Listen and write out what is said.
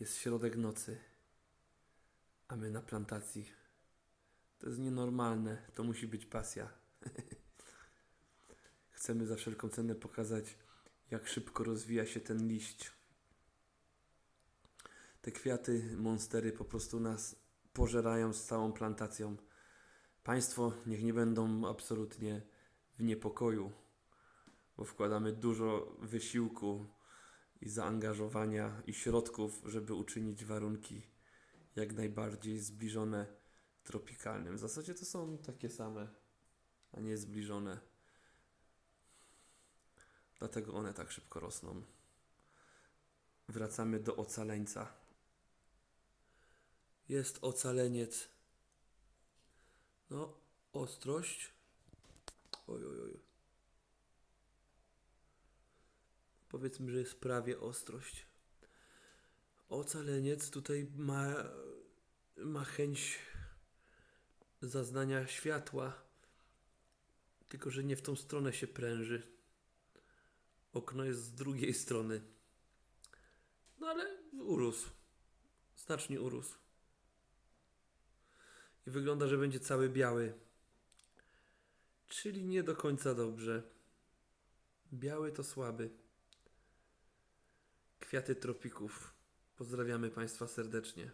Jest środek nocy, a my na plantacji. To jest nienormalne, to musi być pasja. Chcemy za wszelką cenę pokazać, jak szybko rozwija się ten liść. Te kwiaty, monstery po prostu nas pożerają z całą plantacją. Państwo niech nie będą absolutnie w niepokoju, bo wkładamy dużo wysiłku i zaangażowania i środków, żeby uczynić warunki jak najbardziej zbliżone tropikalnym. W zasadzie to są takie same, a nie zbliżone. Dlatego one tak szybko rosną. Wracamy do ocaleńca. Jest ocaleniec. No, ostrość. Oj, oj, oj. Powiedzmy, że jest prawie ostrość. Ocaleniec tutaj ma, ma chęć zaznania światła, tylko że nie w tą stronę się pręży. Okno jest z drugiej strony. No ale urósł. Znacznie urósł. I wygląda, że będzie cały biały. Czyli nie do końca dobrze. Biały to słaby. Kwiaty tropików. Pozdrawiamy Państwa serdecznie.